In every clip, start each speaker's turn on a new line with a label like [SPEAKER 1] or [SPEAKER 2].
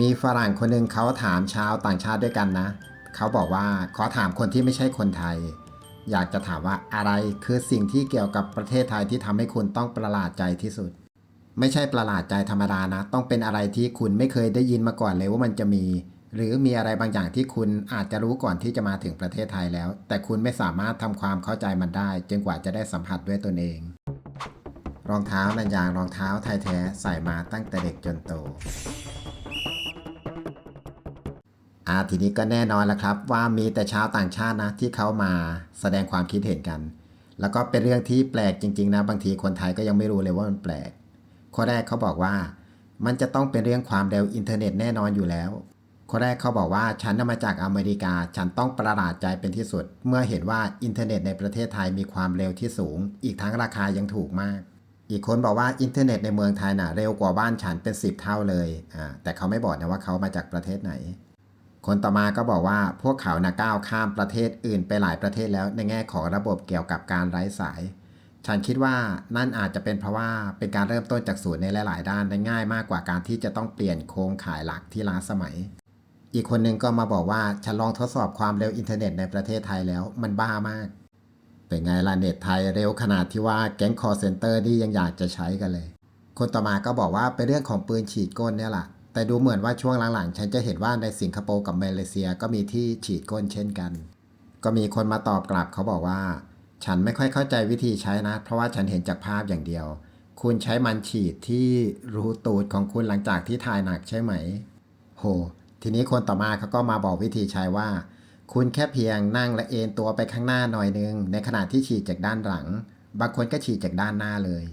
[SPEAKER 1] มีฝรั่งคนหนึ่งเขาถามชาวต่างชาติด้วยกันนะ เขาบอกว่าขอถามคนที่ไม่ใช่คนไทย อยากจะถามว่าอะไรคือสิ่งที่เกี่ยวกับประเทศไทยที่ทำให้คุณต้องประหลาดใจที่สุด ไม่ใช่ประหลาดใจธรรมดานะ ต้องเป็นอะไรที่คุณไม่เคยได้ยินมาก่อนเลยว่ามันจะมี หรือมีอะไรบางอย่างที่คุณอาจจะรู้ก่อนที่จะมาถึงประเทศไทยแล้ว แต่คุณไม่สามารถทำความเข้าใจมันได้จนกว่าจะได้สัมผัสด้วยตนเอง รองเท้านันยางรองเท้าไทยแท้ใส่มาตั้งแต่เด็กจนโต อาทีนี้ก็แน่นอนแล้วครับ ว่ามีแต่ชาวต่างชาตินะที่เขามาแสดงความคิดเห็นกัน แล้วก็เป็นเรื่องที่แปลกจริงๆนะบางทีคนไทยก็ยังไม่รู้เลยว่ามันแปลก ข้อแรกเขาบอกว่า มันจะต้องเป็นเรื่องความเร็วอินเทอร์เน็ตแน่นอนอยู่แล้วข้อแรกเขาบอกว่าฉันมาจากอเมริกา ฉันต้องประหลาดใจเป็นที่สุด เมื่อเห็นว่าอินเทอร์เน็ตในประเทศไทยมีความเร็วที่สูง อีกทั้งราคายังถูกมาก อีกคนบอกว่าอินเทอร์เน็ตในเมืองไทยน่ะเร็วกว่าบ้านฉันเป็น 10 เท่าเลยอ่าแต่เขาไม่บอกนะว่าเขามาจากประเทศไหน คนต่อมาก็บอกว่าพวกเขานะก้าวข้ามประเทศอื่นไปหลายประเทศแล้วในแง่ของระบบเกี่ยวกับการไร้สาย ฉันคิดว่านั่นอาจจะเป็นเพราะว่าเป็นการเริ่มต้นจากศูนย์ในหลาย ๆ ด้านได้ง่ายมากกว่าการที่จะต้องเปลี่ยนโครงข่ายหลักที่ล้าสมัย อีกคนหนึ่งก็มาบอกว่าฉันลองทดสอบความเร็วอินเทอร์เน็ตในประเทศไทยแล้วมันบ้ามาก เป็นไงล่ะเน็ตไทยเร็วขนาดที่ว่าแก๊งคอร์เซนเตอร์นี่ยังอยากจะใช้กันเลย คนต่อมาก็บอกว่าเป็นเรื่องของปืนฉีดก้นเนี่ยแหละ แต่ดูเหมือนว่าช่วงหลังๆ ฉันจะเห็นว่าในสิงคโปร์กับมาเลเซียก็มีที่ฉีดก้นเช่นกัน ก็มีคนมาตอบกลับเขาบอกว่า ฉันไม่ค่อยเข้าใจวิธีใช้นะ เพราะว่าฉันเห็นจากภาพอย่างเดียว คุณใช้มันฉีดที่รูตูดของคุณหลังจากที่ถ่ายหนักใช่ไหม โห ทีนี้คนต่อมาเขาก็มาบอกวิธีใช้ว่า คุณแค่เพียงนั่งและเอนตัวไปข้างหน้าหน่อยนึง ในขณะที่ฉีดจากด้านหลัง บางคนก็ฉีดจากด้านหน้าเลย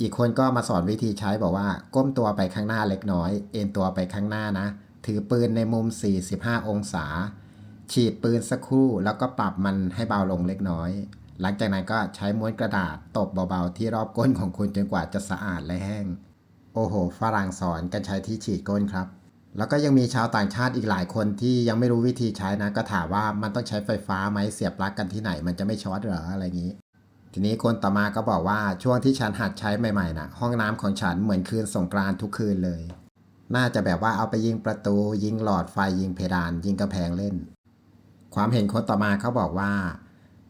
[SPEAKER 1] อีกคนก็มาสอนวิธีใช้บอกว่า ก้มตัวไปข้างหน้าเล็กน้อย เอ็นตัวไปข้างหน้านะ ถือปืนในมุม 45 องศา ฉีดปืนสักครู่แล้วก็ปรับมันให้เบาลงเล็กน้อย หลังจากนั้นก็ใช้ม้วนกระดาษตบเบาๆ ที่รอบก้นของคุณจนกว่าจะสะอาดและแห้ง โอ้โห ฝรั่งสอนกันใช้ที่ฉีดก้นครับ แล้วก็ยังมีชาวต่างชาติอีกหลายคนที่ยังไม่รู้วิธีใช้นะ ก็ถามว่ามันต้องใช้ไฟฟ้าไหมเสียบปลั๊กกันที่ไหน มันจะไม่ช็อตเหรออะไรอย่างนี้ ทีนี้คนต่อมาก็บอกว่าช่วงที่ฉันหัดใช้ใหม่ๆนะห้องน้ำของฉันเหมือนคืนสงกรานทุกคืนเลย น่าจะแบบว่าเอาไปยิงประตู ยิงหลอดไฟยิงเพดาน ยิงกระแพงเล่น ความเห็นคนต่อมาเขาบอกว่า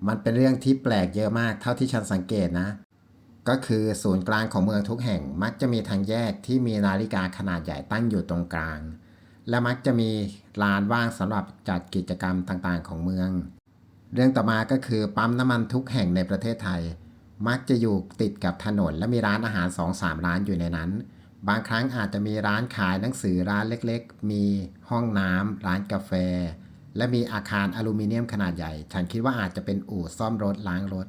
[SPEAKER 1] มันเป็นเรื่องที่แปลกเยอะมากเท่าที่ฉันสังเกตนะ ก็คือศูนย์กลางของเมืองทุกแห่งมักจะมีทางแยกที่มีนาฬิกาขนาดใหญ่ตั้งอยู่ตรงกลาง และมักจะมีลานว่างสำหรับจัดกิจกรรมต่างๆ ของเมือง เรื่องต่อมาก็คือปั๊มน้ำมันทุกแห่งในประเทศไทย มักจะอยู่ติดกับถนนและมีร้านอาหาร 2-3 ร้านอยู่ในนั้น บางครั้งอาจจะมีร้านขายหนังสือร้านเล็กๆ มีห้องน้ำร้านกาแฟ และมีอาคารอลูมิเนียมขนาดใหญ่ ฉันคิดว่าอาจจะเป็นอู่ซ่อมรถล้างรถ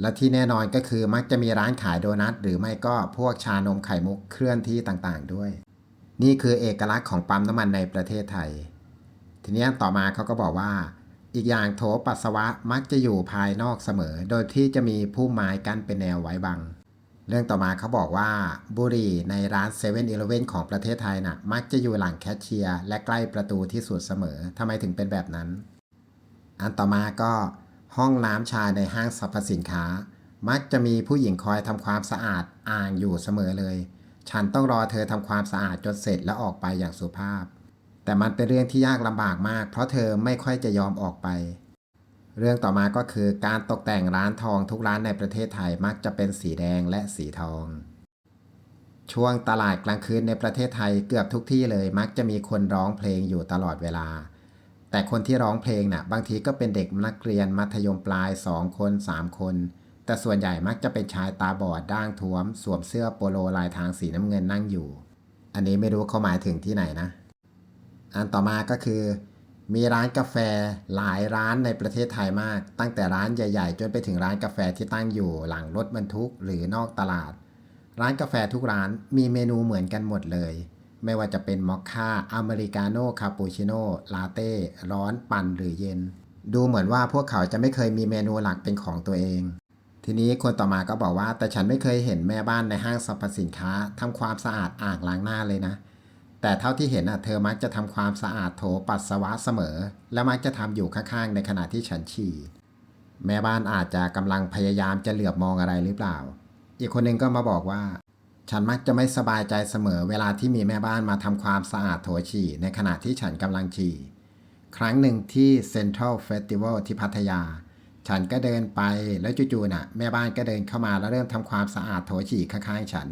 [SPEAKER 1] และที่แน่นอนก็คือมักจะมีร้านขายโดนัทหรือไม่ก็พวกชานมไข่มุกเคลื่อนที่ต่างๆ ด้วย นี่คือเอกลักษณ์ของปั๊มน้ำมันในประเทศไทย ทีนี้ต่อมาเขาก็บอกว่า อีกอย่างโถปัสสาวะมักจะอยู่ภายนอกเสมอ โดยที่จะมีผู้ไม้กั้นเป็นแนวไว้บัง เรื่องต่อมาเขาบอกว่า บุหรี่ในร้าน7 e เ e ่ e อีเของประเทศไทยน่ะ มักจะอยู่หลังแคชเชียร์และใกล้ประตูที่สุดเสมอทำไมถึงเป็นแบบนั้น อันต่อมาก็ห้องน้ำชายในห้างสรรพสินค้า มักจะมีผู้หญิงคอยทำความสะอาดอ่างอยู่เสมอเลย ฉันต้องรอเธอทำความสะอาดจนเสร็จแล้วออกไปอย่างสุภาพ แต่มันเป็นเรื่องที่ยากลำบากมาก เพราะเธอไม่ค่อยจะยอมออกไป เรื่องต่อมาก็คือการตกแต่งร้านทองทุกร้านในประเทศไทยมักจะเป็นสีแดงและสีทอง ช่วงตลาดกลางคืนในประเทศไทยเกือบทุกที่เลยมักจะมีคนร้องเพลงอยู่ตลอดเวลา แต่คนที่ร้องเพลงน่ะบางทีก็เป็นเด็กนักเรียนมัธยมปลาย2คน3คน แต่ส่วนใหญ่มักจะเป็นชายตาบอดด่างท้วม สวมเสื้อโปโลลายทางสีน้ำเงินนั่งอยู่ อันนี้ไม่รู้เขาหมายถึงที่ไหนนะ อันต่อมาก็คือ มีร้านกาแฟหลายร้านในประเทศไทยมาก ตั้งแต่ร้านใหญ่ ๆ จนไปถึงร้านกาแฟที่ตั้งอยู่หลังรถบรรทุกหรือนอกตลาด ร้านกาแฟทุกร้านมีเมนูเหมือนกันหมดเลย ไม่ว่าจะเป็นมอคค่าอเมริกาโน่คาปูชิโน่ลาเต้ร้อนปั่นหรือเย็น ดูเหมือนว่าพวกเขาจะไม่เคยมีเมนูหลักเป็นของตัวเองทีนี้คนต่อมาก็บอกว่าแต่ฉันไม่เคยเห็นแม่บ้านในห้างสรรพสินค้าทำความสะอาดอ่างล้างหน้าเลยนะ แต่เท่าที่เห็นอะเธอมักจะทำความสะอาดโถปัสสาวะเสมอ และมักจะทำอยู่ข้างๆ ในขณะที่ฉันฉี่แม่บ้านอาจจะกำลังพยายามจะเหลือบมองอะไรหรือเปล่า อีกคนหนึ่งก็มาบอกว่า ฉันมักจะไม่สบายใจเสมอ เวลาที่มีแม่บ้านมาทำความสะอาดโถฉี่ ในขณะที่ฉันกำลังฉี่ ครั้งหนึ่งที่ Central Festival ที่พัทยา ฉันก็เดินไปแล้วจู่ๆน่ะ แม่บ้านก็เดินเข้ามาแล้วเริ่มทำความสะอาดโถฉี่ข้างๆฉัน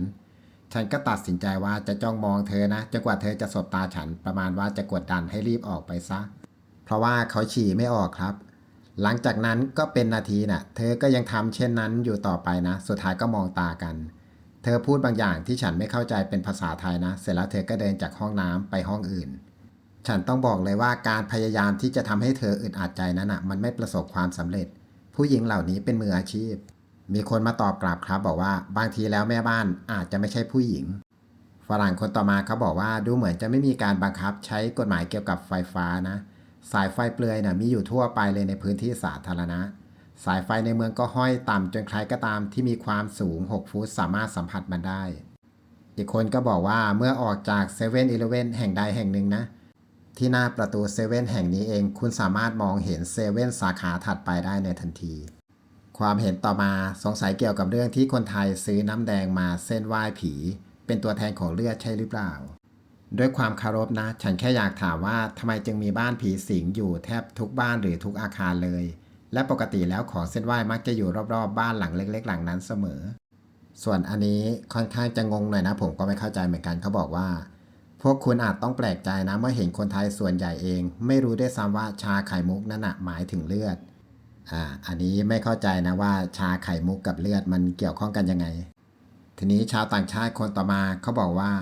[SPEAKER 1] ฉันก็ตัดสินใจว่าจะจ้องมองเธอนะจนกว่าเธอจะสบตาฉันประมาณว่าจะกดดันให้รีบออกไปซะ เพราะว่าเขาฉี่ไม่ออกครับ หลังจากนั้นก็เป็นนาทีน่ะ เธอก็ยังทำเช่นนั้นอยู่ต่อไปนะ สุดท้ายก็มองตากัน เธอพูดบางอย่างที่ฉันไม่เข้าใจเป็นภาษาไทยนะ เสร็จแล้วเธอก็เดินจากห้องน้ำไปห้องอื่น ฉันต้องบอกเลยว่าการพยายามที่จะทำให้เธออึดอัดใจนั้นอะ มันไม่ประสบความสำเร็จ ผู้หญิงเหล่านี้เป็นมืออาชีพ มีคนมาตอบกลับครับ บอกว่าบางทีแล้วแม่บ้านอาจจะไม่ใช่ผู้หญิง ฝรั่งคนต่อมาเขาบอกว่าดูเหมือนจะไม่มีการบังคับใช้กฎหมายเกี่ยวกับไฟฟ้านะ สายไฟเปลือยนะ่ะมีอยู่ทั่วไปเลยในพื้นที่สาธารณะ สายไฟในเมืองก็ห้อยต่ำจนใครก็ตามที่มีความสูง 6 ฟุตสามารถสัมผัสมันได้ อีกคนก็บอกว่าเมื่อออกจาก7 e เ e ่ e อแห่งใดแห่งหนึ่งนะ ที่หน้าประตูเซเว่นแห่งนี้เอง คุณสามารถมองเห็นเซเว่นสาขาถัดไปได้ในทันที ความเห็นต่อมาสงสัยเกี่ยวกับเรื่องที่คนไทยซื้อน้ำแดงมาเส้นไหว้ผี เป็นตัวแทนของเลือดใช่หรือเปล่า ด้วยความคารพนะ ฉันแค่อยากถามว่าทำไมจึงมีบ้านผีสิงอยู่แทบทุกบ้านหรือทุกอาคารเลย และปกติแล้วของเส้นไหว้มักจะอยู่รอบๆบ้านหลังเล็ก ๆ หลังนั้นเสมอ ส่วนอันนี้ค่อนข้างจะงงหน่อยนะ ผมก็ไม่เข้าใจเหมือนกันเขาบอกว่า พวกคุณอาจต้องแปลกใจนะเมื่อเห็นคนไทยส่วนใหญ่เอง ไม่รู้ด้วยซ้ำว่าชาไข่มุกนั่นนะหมายถึงเลือด อ่าอันนี้ไม่เข้าใจนะว่าชาไข่มุกกับเลือดมันเกี่ยวข้องกันยังไง ทีนี้ชาวต่างชาติคนต่อมาเขาบอกว่า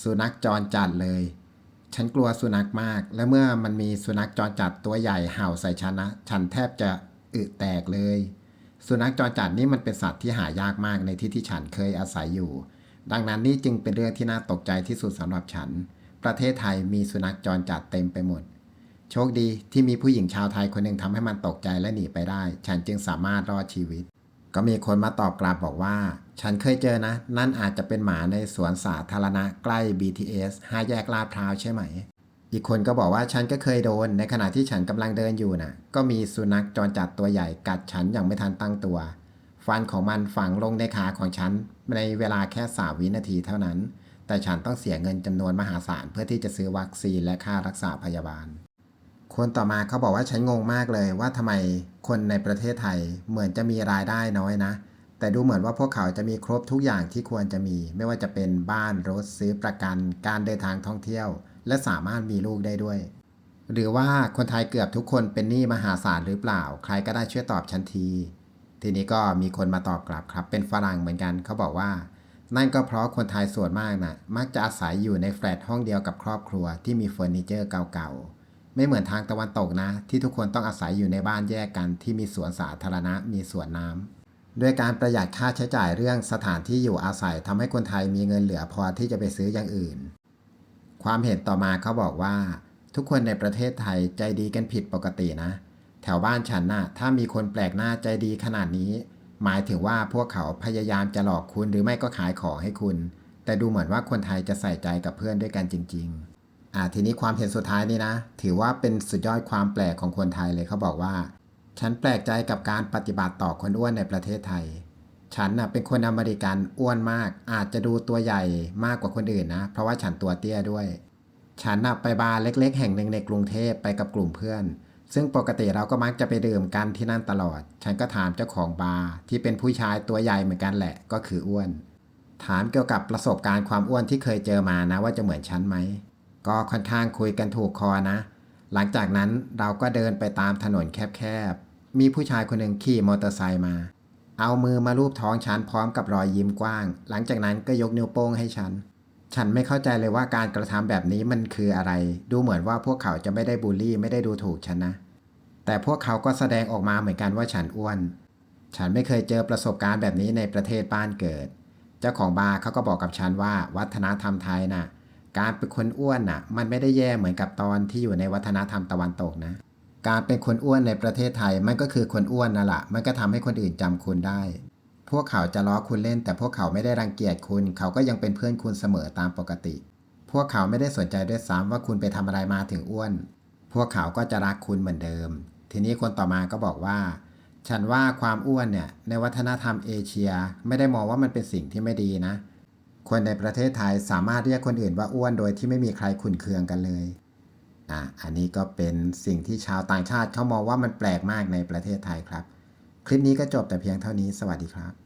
[SPEAKER 1] สุนัขจรจัดเลย ฉันกลัวสุนัขมาก และเมื่อมันมีสุนัขจรจัดตัวใหญ่เห่าใส่ฉันนะฉันแทบจะอึแตกเลย สุนัขจรจัดนี่มันเป็นสัตว์ที่หายากมากในที่ที่ฉันเคยอาศัยอยู่ ดังนั้นนี่จึงเป็นเรื่องที่น่าตกใจที่สุดสำหรับฉัน ประเทศไทยมีสุนัขจรจัดเต็มไปหมด โชคดีที่มีผู้หญิงชาวไทยคนหนึ่งทำให้มันตกใจและหนีไปได้ ฉันจึงสามารถรอดชีวิต ก็มีคนมาตอบกลับบอกว่า ฉันเคยเจอนะ นั่นอาจจะเป็นหมาในสวนสาธารณะใกล้ BTS ห้าแยกลาดพร้าวใช่ไหม อีกคนก็บอกว่าฉันก็เคยโดน ในขณะที่ฉันกำลังเดินอยู่น่ะ ก็มีสุนัขจรจัดตัวใหญ่กัดฉันอย่างไม่ทันตั้งตัว ฟันของมันฝังลงในขาของฉันในเวลาแค่สามวินาทีเท่านั้น แต่ฉันต้องเสียเงินจำนวนมหาศาลเพื่อที่จะซื้อวัคซีนและค่ารักษาพยาบาล คนต่อมาเขาบอกว่าฉันงงมากเลยว่าทำไมคนในประเทศไทยเหมือนจะมีรายได้น้อยนะ แต่ดูเหมือนว่าพวกเขาจะมีครบทุกอย่างที่ควรจะมี ไม่ว่าจะเป็นบ้านรถซื้อประกัน การเดินทางท่องเที่ยว และสามารถมีลูกได้ด้วย หรือว่าคนไทยเกือบทุกคนเป็นหนี้มหาศาลหรือเปล่า ใครก็ได้ช่วยตอบฉันที ทีนี้ก็มีคนมาตอบกลับครับ เป็นฝรั่งเหมือนกันเขาบอกว่า นั่นก็เพราะคนไทยส่วนมากนะ่ะมักจะอาศัยอยู่ในแฟลตห้องเดียวกับครอบครัวที่มีเฟอร์นิเจอร์เก่าๆ ไม่เหมือนทางตะวันตกนะ ที่ทุกคนต้องอาศัยอยู่ในบ้านแยกกันที่มีสวนสาธารณะมีสวนน้ำด้วยการประหยัดค่าใช้จ่ายเรื่องสถานที่อยู่อาศัยทำให้คนไทยมีเงินเหลือพอที่จะไปซื้ออย่างอื่น ความเห็นต่อมาเขาบอกว่า ทุกคนในประเทศไทยใจดีกันผิดปกตินะ แถวบ้านฉันน่ะถ้ามีคนแปลกหน้าใจดีขนาดนี้ หมายถึงว่าพวกเขาพยายามจะหลอกคุณหรือไม่ก็ขายของให้คุณ แต่ดูเหมือนว่าคนไทยจะใส่ใจกับเพื่อนด้วยกันจริง ๆ อ่าทีนี้ความเห็นสุดท้ายนี่นะ ถือว่าเป็นสุดยอดความแปลกของคนไทยเลยเขาบอกว่า ฉันแปลกใจกับการปฏิบัติต่อคนอ้วนในประเทศไทย ฉันน่ะเป็นคนอเมริกันอ้วนมาก อาจจะดูตัวใหญ่มากกว่าคนอื่นนะ เพราะว่าฉันตัวเตี้ยด้วย ฉันน่ะไปบาร์เล็ก ๆ แห่งหนึ่งในกรุงเทพไปกับกลุ่มเพื่อน ซึ่งปกติเราก็มักจะไปดื่มกันที่นั่นตลอด ฉันก็ถามเจ้าของบาร์ที่เป็นผู้ชายตัวใหญ่เหมือนกันแหละ ก็คืออ้วน ถามเกี่ยวกับประสบการณ์ความอ้วนที่เคยเจอมานะว่าจะเหมือนฉันไหม ก็ค่อนข้างคุยกันถูกคอนะ หลังจากนั้นเราก็เดินไปตามถนนแคบๆ มีผู้ชายคนหนึ่งขี่มอเตอร์ไซค์มา เอามือมาลูบท้องฉันพร้อมกับรอยยิ้มกว้าง หลังจากนั้นก็ยกนิ้วโป้งให้ฉัน ฉันไม่เข้าใจเลยว่าการกระทำแบบนี้มันคืออะไร ดูเหมือนว่าพวกเขาจะไม่ได้บูลลี่ไม่ได้ดูถูกฉันนะ แต่พวกเขาก็แสดงออกมาเหมือนกันว่าฉันอ้วน ฉันไม่เคยเจอประสบการณ์แบบนี้ในประเทศบ้านเกิด เจ้าของบาร์เขาก็บอกกับฉันว่าวัฒนธรรมไทยน่ะ การเป็นคนอ้วนน่ะ มันไม่ได้แย่เหมือนกับตอนที่อยู่ในวัฒนธรรมตะวันตกนะ การเป็นคนอ้วนในประเทศไทยมันก็คือคนอ้วนนั่นแหละมันก็ทำให้คนอื่นจำคุณได้ พวกเขาจะล้อคุณเล่น แต่พวกเขาไม่ได้รังเกียจคุณ เขาก็ยังเป็นเพื่อนคุณเสมอตามปกติ พวกเขาไม่ได้สนใจด้วยซ้ำว่าคุณไปทำอะไรมาถึงอ้วน พวกเขาก็จะรักคุณเหมือนเดิม ทีนี้คนต่อมาก็บอกว่า ฉันว่าความอ้วนเนี่ยในวัฒนธรรมเอเชีย ไม่ได้มองว่ามันเป็นสิ่งที่ไม่ดีนะ คนในประเทศไทยสามารถเรียกคนอื่นว่าอ้วนโดยที่ไม่มีใครขุนเคืองกันเลยอะอันนี้ก็เป็นสิ่งที่ชาวต่างชาติเขามองว่ามันแปลกมากในประเทศไทยครับ คลิปนี้ก็จบแต่เพียงเท่านี้สวัสดีครับ